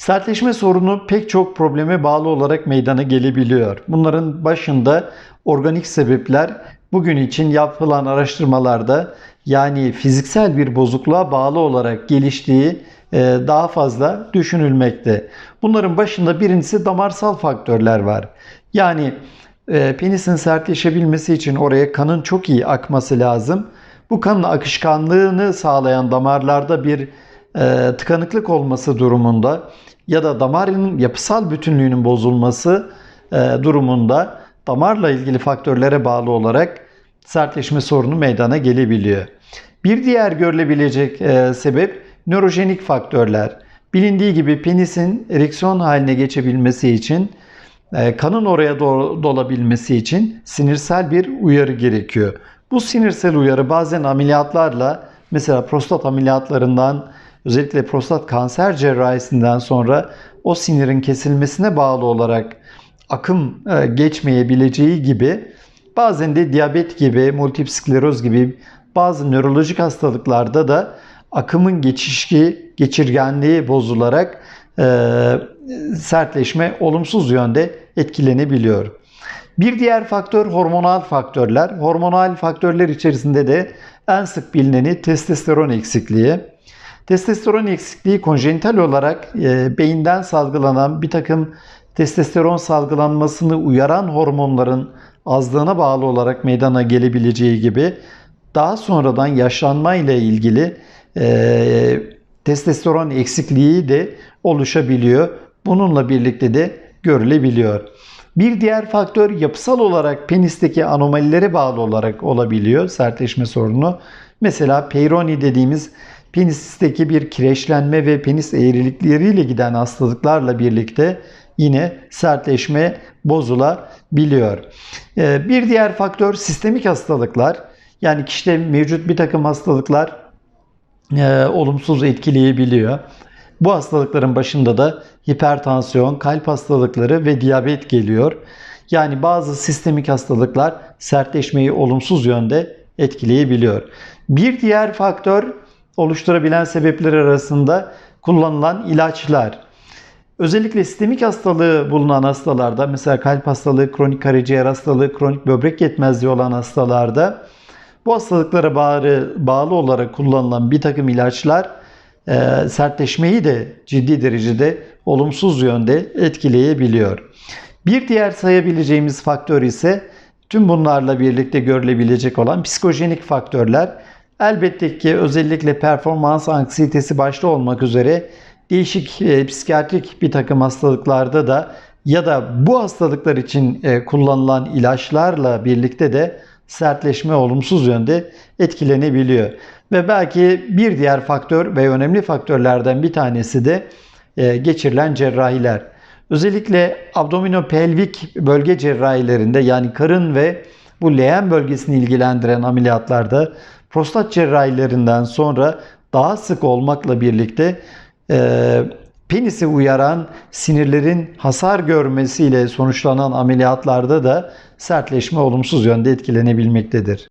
Sertleşme sorunu pek çok probleme bağlı olarak meydana gelebiliyor. Bunların başında organik sebepler bugün için yapılan araştırmalarda yani fiziksel bir bozukluğa bağlı olarak geliştiği e, daha fazla düşünülmekte. Bunların başında birincisi damarsal faktörler var. Yani e, penisin sertleşebilmesi için oraya kanın çok iyi akması lazım. Bu kanın akışkanlığını sağlayan damarlarda bir e, tıkanıklık olması durumunda ya da damarın yapısal bütünlüğünün bozulması e, durumunda damarla ilgili faktörlere bağlı olarak sertleşme sorunu meydana gelebiliyor. Bir diğer görülebilecek e, sebep nörojenik faktörler. Bilindiği gibi penisin ereksiyon haline geçebilmesi için e, kanın oraya do- dolabilmesi için sinirsel bir uyarı gerekiyor. Bu sinirsel uyarı bazen ameliyatlarla mesela prostat ameliyatlarından özellikle prostat kanser cerrahisinden sonra o sinirin kesilmesine bağlı olarak akım e, geçmeyebileceği gibi bazen de diyabet gibi, multiple skleroz gibi bazı nörolojik hastalıklarda da akımın geçişki, geçirgenliği bozularak e, sertleşme olumsuz yönde etkilenebiliyor. Bir diğer faktör hormonal faktörler. Hormonal faktörler içerisinde de en sık bilineni testosteron eksikliği. Testosteron eksikliği konjenital olarak e, beyinden salgılanan bir takım testosteron salgılanmasını uyaran hormonların azlığına bağlı olarak meydana gelebileceği gibi daha sonradan yaşlanma ile ilgili e, testosteron eksikliği de oluşabiliyor. Bununla birlikte de görülebiliyor. Bir diğer faktör yapısal olarak penisteki anomalilere bağlı olarak olabiliyor sertleşme sorunu. Mesela Peyronie dediğimiz penisteki bir kireçlenme ve penis eğrilikleriyle giden hastalıklarla birlikte yine sertleşme bozulabiliyor. Ee, Bir diğer faktör sistemik hastalıklar. Yani kişide mevcut bir takım hastalıklar e, olumsuz etkileyebiliyor. Bu hastalıkların başında da hipertansiyon, kalp hastalıkları ve diyabet geliyor. Yani bazı sistemik hastalıklar sertleşmeyi olumsuz yönde etkileyebiliyor. Bir diğer faktör oluşturabilen sebepler arasında kullanılan ilaçlar. Özellikle sistemik hastalığı bulunan hastalarda mesela kalp hastalığı, kronik karaciğer hastalığı, kronik böbrek yetmezliği olan hastalarda bu hastalıklara bağlı, bağlı olarak kullanılan bir takım ilaçlar e, sertleşmeyi de ciddi derecede olumsuz yönde etkileyebiliyor. Bir diğer sayabileceğimiz faktör ise tüm bunlarla birlikte görülebilecek olan psikojenik faktörler. Elbette ki özellikle performans anksiyetesi başta olmak üzere değişik e, psikiyatrik bir takım hastalıklarda da ya da bu hastalıklar için e, kullanılan ilaçlarla birlikte de sertleşme olumsuz yönde etkilenebiliyor. Ve belki bir diğer faktör ve önemli faktörlerden bir tanesi de e, geçirilen cerrahiler. Özellikle abdominopelvik bölge cerrahilerinde yani karın ve bu leğen bölgesini ilgilendiren ameliyatlarda prostat cerrahilerinden sonra daha sık olmakla birlikte e, penisi uyaran sinirlerin hasar görmesiyle sonuçlanan ameliyatlarda da sertleşme olumsuz yönde etkilenebilmektedir.